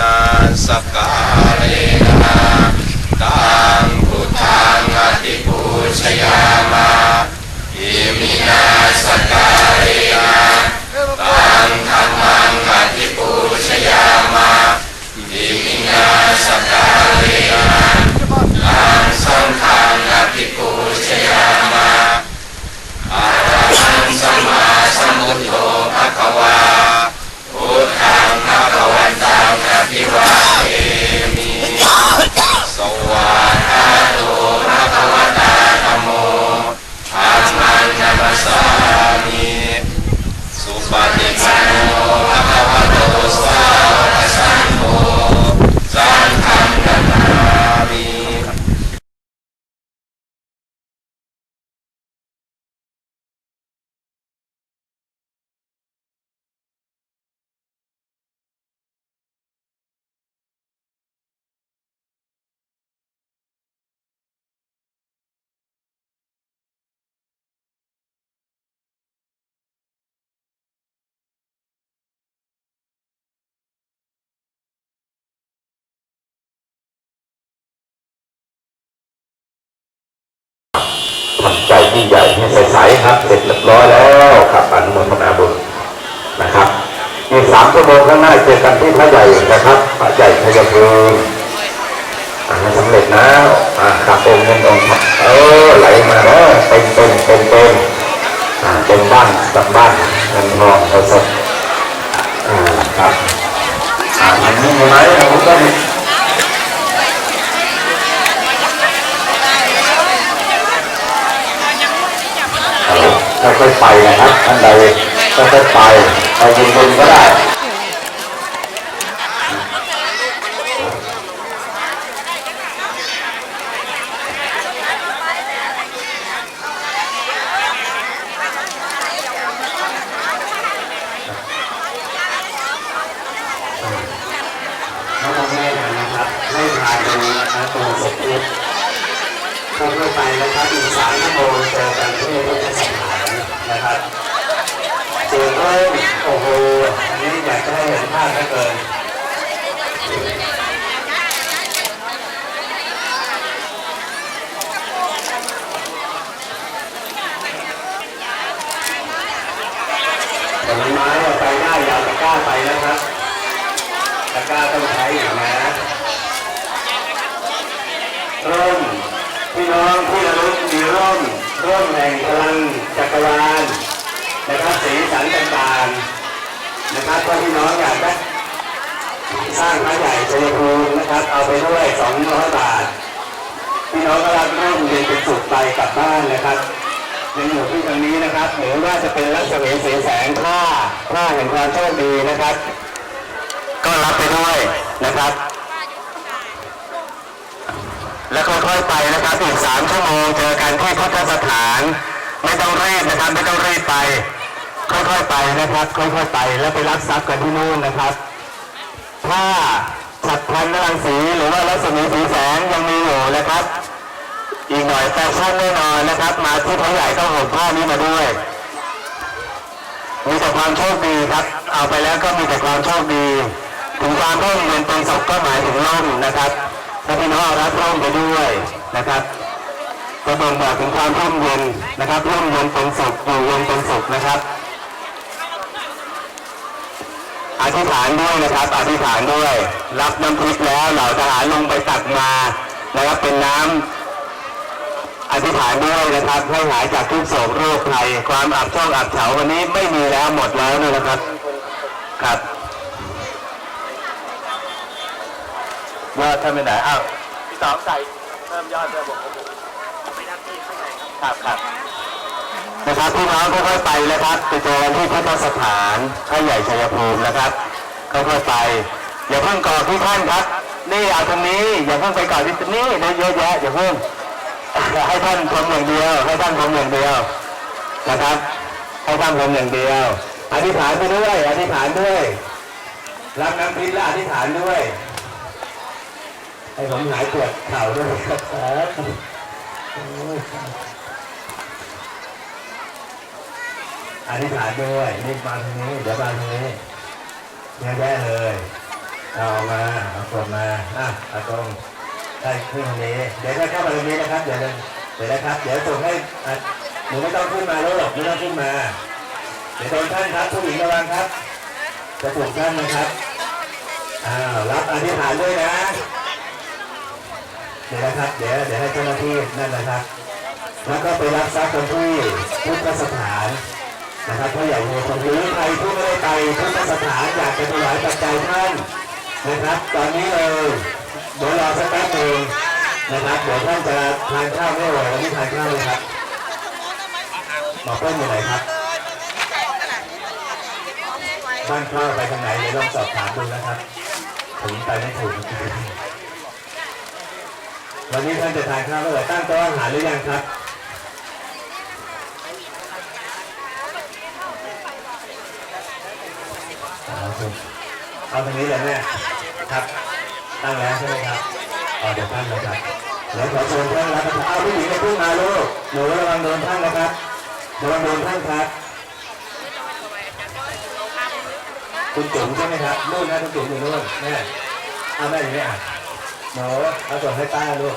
นาสกาเลนะตังพุทธังอติปูชยามาอิมินาสกาเลนะตังธรรมังอติปูชยามาอิมินาสกาเลนะตังสังฆังอติปูชยามาอะระหังสัมมาสัมพุทโธภะคะวา พุทธังภะคะวันตังอ ภิวาเอมิสวาคาโต ทำใจที่ใหญ่ให้ใสๆครับ เสร็จเรียบร้อยแล้วครับอนุโมทนาบุญนะครับอีกสามชั่วโมงข้างหน้าเจอกันที่พระใหญ่นะครับพระใหญ่พยาภูมิอ่าให้สำเร็จนะอ่าขับองค์เงินองค์เออไหลมาเนาะเป็นเป็นเป็นเป็นอ่าเป็นบ้านกับบ้านเงินทองเอาสดอ่าครับอ่าอันนี้ไหมเราก็มี ค่อยๆไปนะครับท่านใดค่อยๆไปไปบนๆก็ได้ น้องแม่นะครับให้ทานดูนะตัวสมพุทธค่อยๆไปนะครับอีกสามชั่วโมงเจอกันที่พุทธสถานนะครับ เจอเอ้ยโอ้โหนนี้อยากจะให้เห็นภาพเหลือเกินผลไม้เอาไปได้อยาวตะกร้าไปนะครับตะกร้าต้องใช้อยู่นะร่มพี่น้องที่ระลึกมีร่มร่มแห่งพลังจักรวาลนะครับสีสันต่าง ถ้าพี่น้องอยากได้สร้างพระใหญ่ชัยภูมินะครับ เอาไปด้วย200บาท พี่น้องก็รับร่มเย็นเป็นสุขไปกลับบ้านนะครับยังอยู่ที่ตรงนี้นะครับหรือว่าจะเป็นรัศมีสีแสงผ้าผ้าแห่งความโชคดีนะครับ ก็รับไปด้วยนะครับ แล้วค่อยๆไปนะครับอีกสามชั่วโมงเจอกันที่พุทธสถาน ไม่ต้องรีบนะครับ ไม่ต้องรีบไป ค่อยๆไปนะครับ ค่อยๆไปแล้วไปรับทรัพย์กันที่นู่นนะครับ ถ้าฉัดพันนรังสีหรือว่ารัศมีสีแสงยังมีอยู่นะครับ อีกหน่อยแฟชั่นแน่นอนนะครับ มาที่พระใหญ่ต้องห่มผ้านี้มาด้วย มีแต่ความโชคดีครับ เอาไปแล้วก็มีแต่ความโชคดี ถึงความร่มเย็นเป็นสุขก็หมายถึงร่มนะครับและพี่น้องรับร่มไปด้วยนะครับก็บ่งบอกถึงความร่มเย็นนะครับร่มเย็นเป็นสุขอยู่เย็นเป็นสุขนะครับ อธิษฐานด้วยนะครับอธิษฐานด้วย รับน้ำพริกแล้วเหล่าทหารลงไปตักมานะครับเป็นน้ำอธิษฐานด้วยนะครับให้หายจากทุกโศกโรคภัยความอับช่องอับเฉาวันนี้ไม่มีแล้วหมดแล้วนะครับครับว่าท่านไปไหนอ้าวพี่สองใส่เพิ่มยอดเพิ่มผมผมไม่นับที่ข้างในครับครับ นะครับพี่น้องค่อยๆไปนะครับไปเจอกันที่พุทธสถานพระใหญ่ชัยภูมินะครับค่อยๆไปอย่าเพิ่งก่อที่ท่านครับ นี่เอาตรงนี้อย่าเพิ่งไปก่อที่นี่นะเยอะแยะอย่าเพิ่งให้ท่านทำอย่างเดียว ให้ท่านทำอย่างเดียวนะครับ ให้ท่านทำอย่างเดียวอธิษฐานไปด้วยอธิษฐานด้วยรับน้ำพริกและอธิษฐานด้วยให้ผมหายปวดเข่าด้วยครับโอธิษฐานด้วยนี่มาทางนี้เดี๋ยวมาทางนี้แย่ๆเลยเอามาเอากดมาอะเอาตรงได้ขึ้นตรงนี้ เดี๋ยวได้เข้ามาตรงนี้นะครับ เดี๋ยวเดี๋ยวนะครับ เดี๋ยวส่งให้หนูไม่ต้องขึ้นมาแล้วหรอกไม่ต้องขึ้นมา เดี๋ยวโดนท่านครับผู้หญิงระวังครับจะถูกท่านนะครับอ้าวรับอธิษฐานด้วยนะเดี๋ยวนะครับ เดี๋ยวเดี๋ยวให้เจ้าหน้าที่นั่นนะครับ แล้วก็ไปรับทรัพย์กันที่พุทธสถาน นะครับพ่อใหญ่ในคนหรือใครที่ไม่ได้ไปพุทธสถานอยากจะถวายปัจจัยท่านนะครับ ตอนนี้เลยเดี๋ยวรอสักแป๊บหนึงนะครับเดี๋ยวท่านจะทานข้าวไม่ไหววันนี้ทานข้าวเลยครับหมอเปิ้ลอยู่ไหนครับบ้านข้าวไปทางไหนเดี๋ยวลองสอบถามดูนะครับผมไปไม่ถูกวันนี้ท่านจะทานข้าวเมื่อไหร่ตั้งโต๊ะอาหารหรือยังครับ เอาครับ เอาตรงนี้เลยแม่ครับ ตั้งแล้วใช่ไหมครับเอเดี๋ยวตั้งเลยครับเดี๋ยวขอเชิญท่านรับประทานเอาผู้หญิงไปขึ้นมาลูกหนูระวังโดนท่านนะครับระวังโดนท่านครับ คุณจุ๋มใช่ไหมครับนู่นนะคุณจุ๋มอยู่นู่นแม่เอาแม่อยู่นี่อะหนูเอาส่งให้ป้าลูก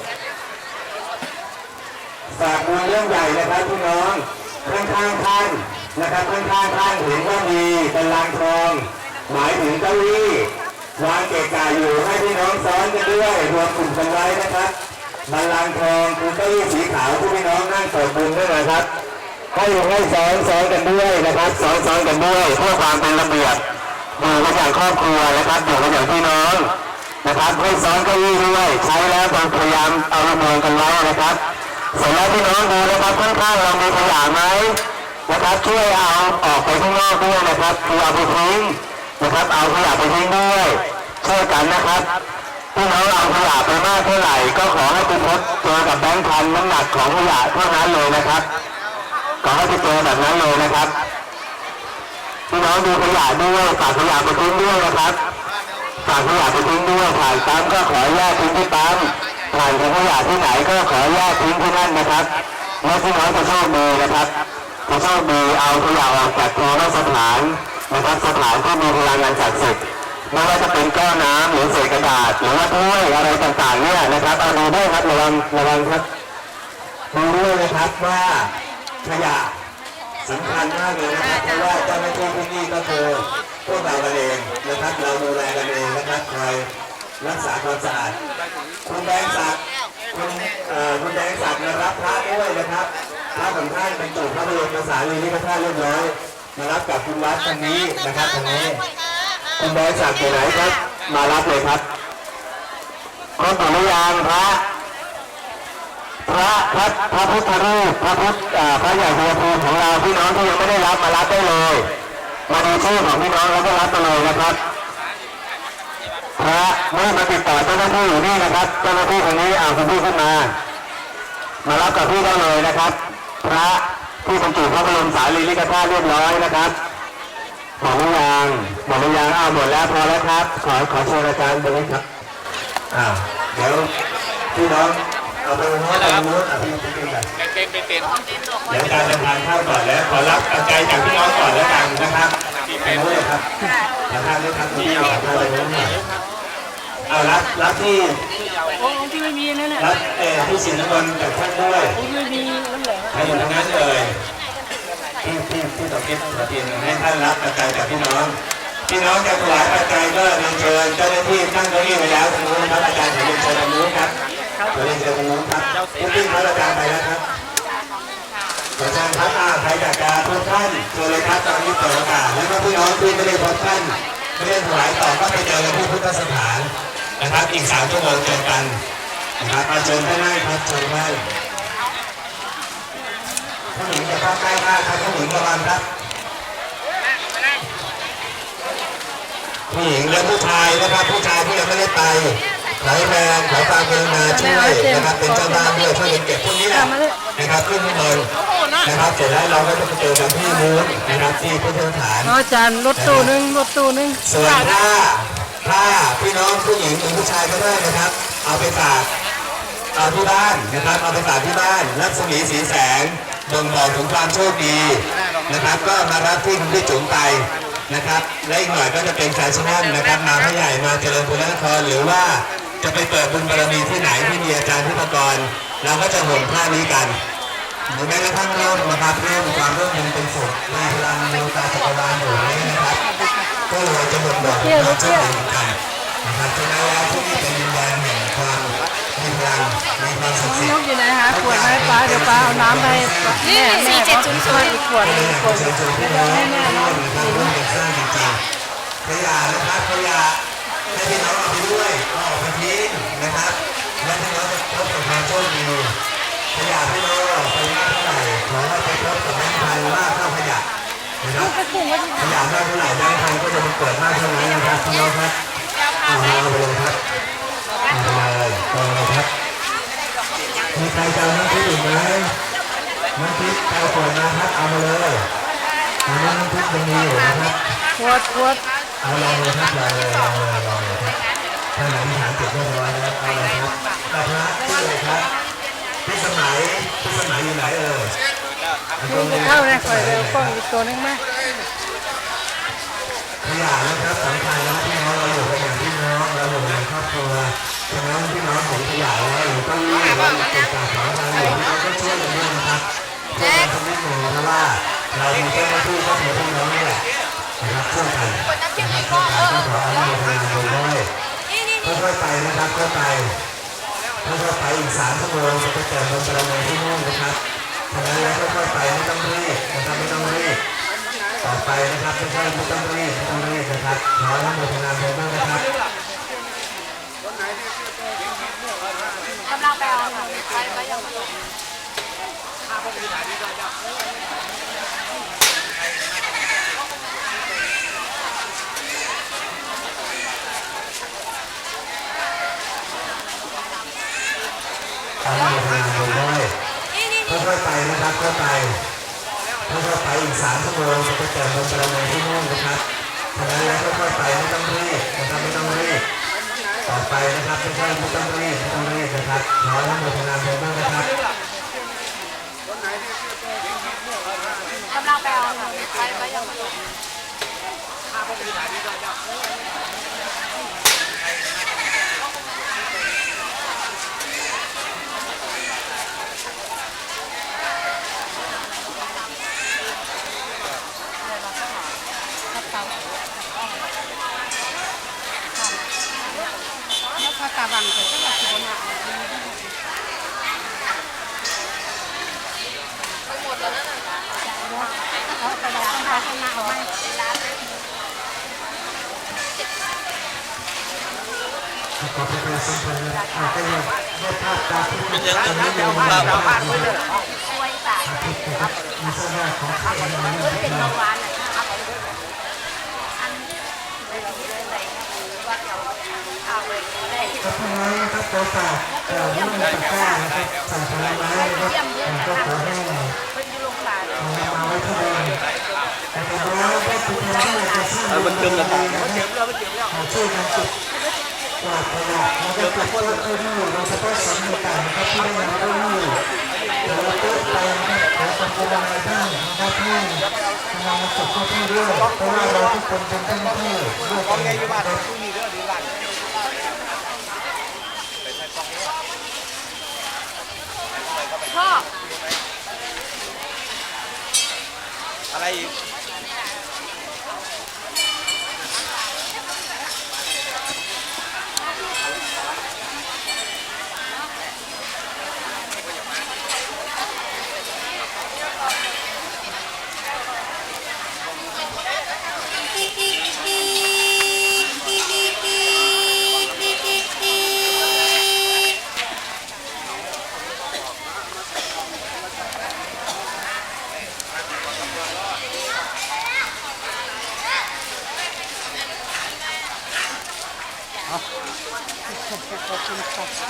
ฝากบุญเรื่องใหญ่นะครับพี่น้องข้างข้างๆท่านนะครับข้างๆท่านเห็นว่ามีเป็นลางทอง หมายถึงเก้าอี้วางเกะกะอยู่ให้พี่น้องซ้อนกันด้วยรวมกลุ่มกันไว้นะครับบัลลังก์ทองคือเก้าอี้สีขาวที่พี่น้องนั่งเปิดบุญด้วยนะครับให้ให้ซ้อนซ้อนกันด้วยนะครับซ้อนซ้อนกันด้วยเพื่อความเป็นระเบียบอยู่กันอย่างครอบครัวนะครับอยู่กันอย่างพี่น้องนะครับให้ซ้อนเก้าอี้ด้วยใช้แล้วพยายามเอาระเบิดกันไว้นะครับสร็จแล้วพี่น้องดูนะครับข้างๆเรามีขยะไหมนะครับช่วยเอาออกไปข้างนอกด้วยนะครับคือเอาไปทิ้ง นะครับเอาขยะไปทิ้งด้วยช่วยกันนะครับพี่น้องเอาขยะไปมากเท่าไหร่ก็ขอให้ไปพบเจอกับแบงค์พันน้ำหนักของขยะเท่านั้นเลยนะครับขอให้ไปเจอแบบนั้นเลยนะครับพี่น้องดูขยะด้วยฝากขยะไปทิ้งด้วยนะครับฝากขยะไปทิ้งด้วยผ่านปั๊มก็ขอแยกทิ้งที่ปั๊มผ่านถังขยะที่ไหนก็ขอแยกทิ้งที่นั่นนะครับแล้วพี่น้องจะโชคดีนะครับจะโชคดีเอาขยะออกจากโทรสถาน นะครับสถานที่มีพลังงานศักดิ์สิทธิ์ไม่ว่าจะเป็นแก้วน้ำหรือเศษกระดาษหรือว่าถ้วยอะไรต่างๆเนี่ยนะครับเอาดูด้วยครับระวังระวังครับดูด้วยนะครับว่าขยะสำคัญมากเลยนะครับเพราะว่าเจ้าหน้าที่ที่นี่ก็คือพวกเรากันเองนะครับเราดูแลกันเองนะครับคอยรักษาความสะอาดคุณแดงศักดิ์คุณเอ่อคุณแดงศักดิ์มารับพระด้วยนะครับพระของท่านเป็นจุดพระบรมสารีริกธาตุเรียบร้อย มารับกับคุณวัดทางนี้นะครับทางนี้คุณแดงศักดิ์อยู่ไหนครับ มารับเลยครับครบหรือยังพระพระพระพระพุทธรูปพระพุทธพระใหญ่หัวภูมิของเราพี่น้องที่ยังไม่ได้รับมารับได้เลย มาดูชื่อของพี่น้องแล้วก็รับมาเลยนะครับพระเมื่อมาติดต่อเจ้าหน้าที่อยู่นี่นะครับเจ้าหน้าที่คนนี้เอาคุณพี่ขึ้นมา มารับกับพี่ได้เลยนะครับ พระ ที่บรรจุพระบรมสารีริกธาตุเรียบร้อยนะครับหมดหรือยังหมดหรือยังอ้าวหมดแล้วพอแล้วครับ ขอขอเชิญอาจารย์ไปเลยครับอ้าเดี๋ยวพี่น้องเอาไปโน้ตไปโน้อะพี่พี่พี่กันเต็มเต็มเต็มเดี๋ยวการจะทานข้าวก่อนแล้วขอรับปัจจัยจากพี่น้องก่อนแล้วกันนะครับไปโน้ตเลยครับทานข้าวด้วยครับที่เอาวไปโน้ตหน่อย เอารับรับที่โอ้ที่ไม่มีนั่นน่ะรับเอ่อที่สินน้ำมนต์จากท่านด้วยที่ไม่มีน้ำแหลงใครอยู่ทางนั้นเลยที่ที่ที่ตกคิดประเด็นให้ท่านรับปัจจัยจากพี่น้องพี่น้องจะถวายปัจจัยก็เรียนเชิญเจ้าหน้าที่ตั้งเก้าอี้ไว้แล้วทางนู้นครับอาจารย์เรียนเชิญทางนู้นครับเรียนเชิญทางนู้นครับที่ปิ้งพระอาจารย์ไปแล้วครับขอเชิญครับอาใครอยากจะพบท่านเชิญเลยครับตอนนี้เปิดโอกาสแล้วก็พี่น้องที่ไม่ได้พบท่าน เรื่องถวายต่อก็ไปเจอกันที่พุทธสถานนะครับ อีกสามชั่วโมงเจอกันนะครับอาเชิญท่านได้ครับเชิญได้ผู้หญิงจะเข้าใกล้มากครับผู้หญิงระมาณครับผู้หญิงและผู้ชายนะครับผู้ชายที่ยังไม่ได้ไป ขอให้แรงขอความกรุณาช่วยนะครับเป็นเจ้าบ้านด้วยช่วยกันเก็บพวกนี้แหละนะครับขึ้นข้างบนนะครับเสร็จแล้วเราก็จะไปเจอกันที่นู้นนะครับที่พุทธสถานอาจารย์รถตู้หนึงรถตู้หนึงส่วนถ้าถ้าพี่น้องผู้หญิงหรือผู้ชายก็ได้นะครับ เอาไปฝากเอาที่บ้านนะครับเอาไปฝากที่บ้านรัศมีสีแสงบ่งบอกถึงความโชคดีนะครับ ก็มารับที่คุณพี่จุ๋มไปนะครับและอีกหน่อยก็จะเป็นแฟชั่นอลนะครับมาพระใหญ่มาเจริญบุรนครหรือว่า จะไปเปิดบุญบารมีที่ไหนที่มีอาจารย์ทิพกรเราก็จะห่มผ้านี้กันหรือแม้กระทั่งร่มนะครับร่มความร่มมันเป็นสุขมีพลังมีตาจักรวาลอยู่นี้นะครับก็เลยจะบ่งบอกถึงความโชคดีเหมือนกันนะครับฉะนั้นแล้วที่นี่เป็นดินแดนแห่งความมีพลังมีความศักดิ์สิทนธิ์กอยู่ไหนคะขวดไหมป้าเดี๋ยวป้าเอาน้ำไปนี่สี่เจ็ดศูนย์ศูนย์อีกขวดหนึ่งขวดเชิญชวนพี่น้องร่วมนะครับร่วมกันสร้างจริงๆขยะนะครับขยะ ให้พี่น้องเอาไปด้วยเอาออกไปทิ้งนะครับ และพี่น้องจะพบกับความโชคดีขยะพี่น้องเอาไปมากเท่าไหร่ขอให้ไปพบกับแบงค์พันมากเท่าขยะนะครับขยะมากเท่าไหร่แบงค์พันก็จะมันเกิดมากเท่านั้นนะครับพี่น้องครับเอาเอาไปเลยครับเอาไปเลยเอาไปเลยครับมีใครจะเอาน้ำพริกอีกไหมน้ำพริกเอาก่อนนะครับเอามาเลยตอนนี้น้ำพริกยังมีอยู่นะครับขวดขวด เอาลองเลยครับลองเลยลองเลยลองเลยครับท่านอธิษฐานจิตเรียบร้อยแล้วเอาเลยครับกระพระที่เลยครับพี่สมัยพี่สมัยอยู่ไหนเอ่ยมึงจะเข้าเนี่ยคอยเร็วกล้องอีกตัวนึงไหมขยะนะครับสำคัญนะพี่น้องเราอยู่กันอย่างพี่น้องเราอยู่ในครอบครัวฉะนั้นพี่น้องเห็นขยะแล้วหรือต้องรีบหรือว่าเกิดการขอทานอยู่พี่น้องก็ช่วยกันด้วยนะครับช่วยกันทำให้หนูเพราะว่าเรามีเจ้าหน้าที่ก็คือพี่น้อง นะครับช่วยกันนะครับช่วกันก็ขออนุโมทนาบุญด้วยค่อยๆไปนะครับค่อยๆไปค่อยๆไปอีกสามชั่วโมงจะไปเติมบนประมาที่นู่นนะครับฉะนั้นแล้วค่อยๆไปไม่ต้องรีบนะครับไม่ต้องรีบต่อไปนะครับไม่ใช่ไม่ต้องรีบไม่ต้องรีบนะครับขอให้โมทนาบุญบ้างนะครับกำลังไปเอาค่ะไปไปยังไม่ลง ขอให้ทนาบุญด้ค่อยๆไปนะครับค่อยไปค่อยๆไปอีกสามชั่วโมงจะไปเติมบนประมาณที่นู่นนะครับฉะนั้นแล้วค่อยๆไปไม่ต้องรีบนะครับไม่ต้องรีบต่อไปนะครับไม่ใช่ไม่ต้องรีบไม่ต้องรีบนะครับขอให้โมทนาบุญบ้างนะครับกำลังไปเอาค่ะไปไปยังไม่ลง แล้วาบังเขาก็อยากกินอะเขาไปดับข้างหน้าเขาไม่ร้านขอบคุณครับสัมพันธ์อาจจะยังได้ภาพตาที่เป็นยังไงนะเดี๋ยวภาพภาพด้ช่วยสายนะครับมีเสื้อผ้าของใครนะเป็นเบาหวานหน่อยนะครับอันเลยเลยว่าเดี๋ยวเอาไป ได้ก็พน้นะครับตัวฝากเอ่อรุ่นตะกร้านะครับสั่ผลไม้นะครับก็ขอให้เป็นยูโรพาเอามาไว้ที่เดิมนะครับแล้วก็ติดตามที่จะสร้างมันเติมแล้วมันเติมแล้วมันเติมแล้วช่วยกันจุดกวาดขยะแล้วก็ปัดโต๊ะเก้าอี้โดยเฉพาะสังต่างนะครับที่ได้นำเก้าอี้แล้วก็โต๊ะไปนะครับขอขอบคุณอะไรบ้างนะครับที่กำลังมาจุดเก้าอี้ด้วยเพราะว่าเราทุกคนเป็นท่านที่ด้วยกันนะครับ พ่อ อะไรอีก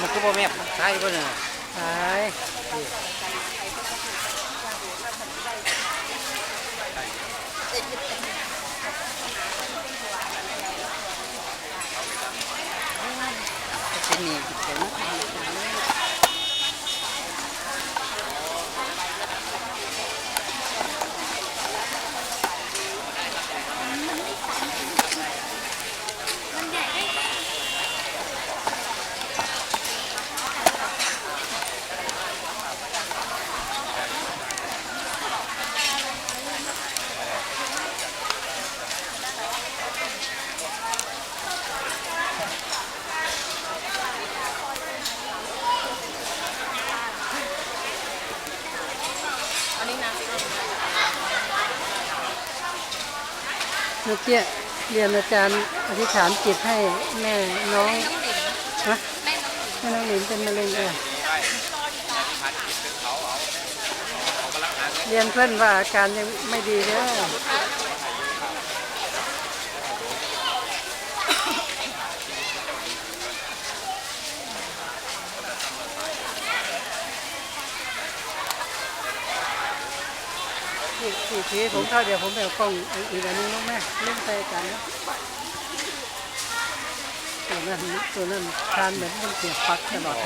มันก็บ่แม่ใช่ป่ะเนี่ยใช่เป็นนี่เป็น เกี้เรียนอาจารย์อธิษฐานจิตให้แม่น้องฮะแม่น้องหลินเป็นมะเร็งเออเรียนเพื่อนว่าอาการยังไม่ดีแล้ว ที่ที่ทีผมถ้าเดี๋ยวผมไปเอากล้องอีกอันนึงน้องแม่เล่นไปกันนะตัวนั้นตัวนั้นทานเหมือนมันเสียบปักตลอด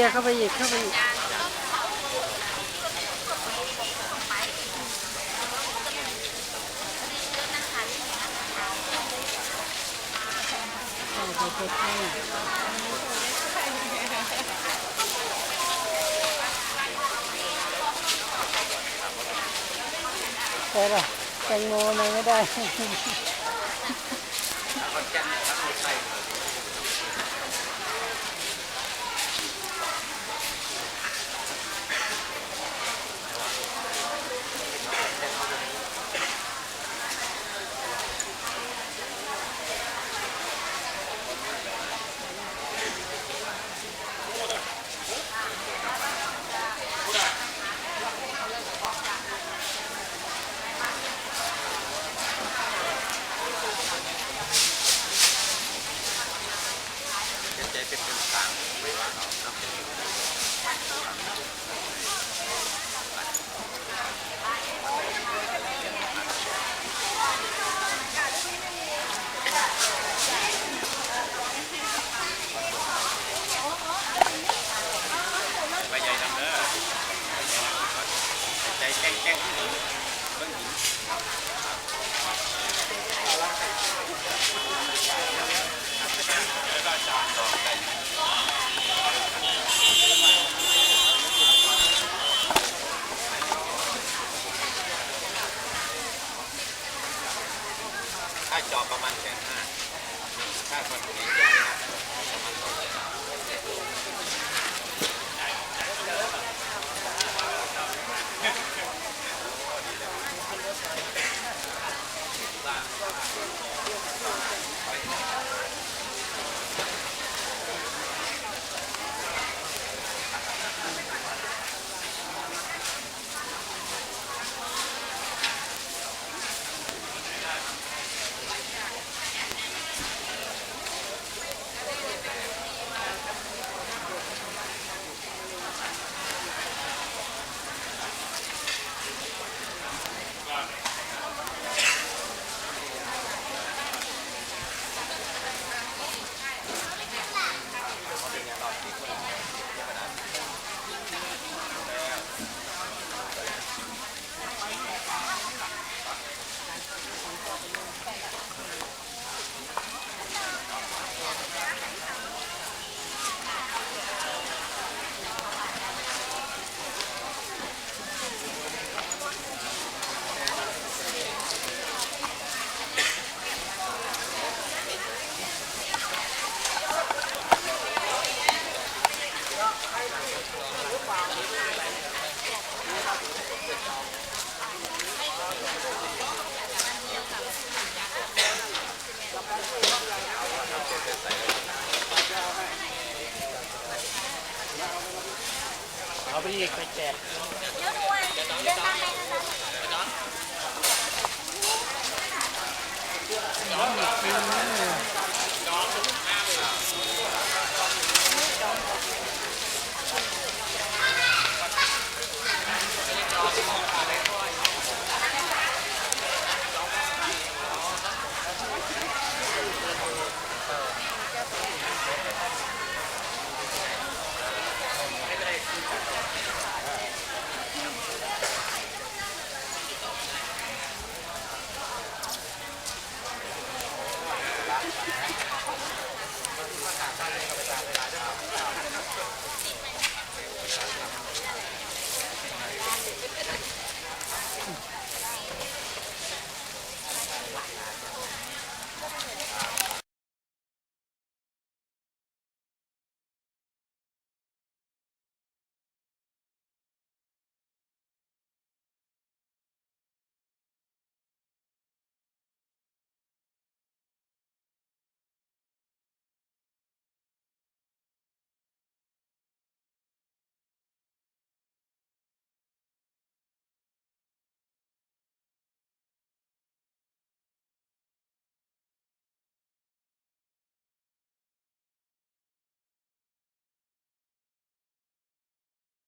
กียร์เข้าไปอีกเข้าไปอีกเข้าไปเข้าไปใช่ป่ะแตงโมมันไม่ได้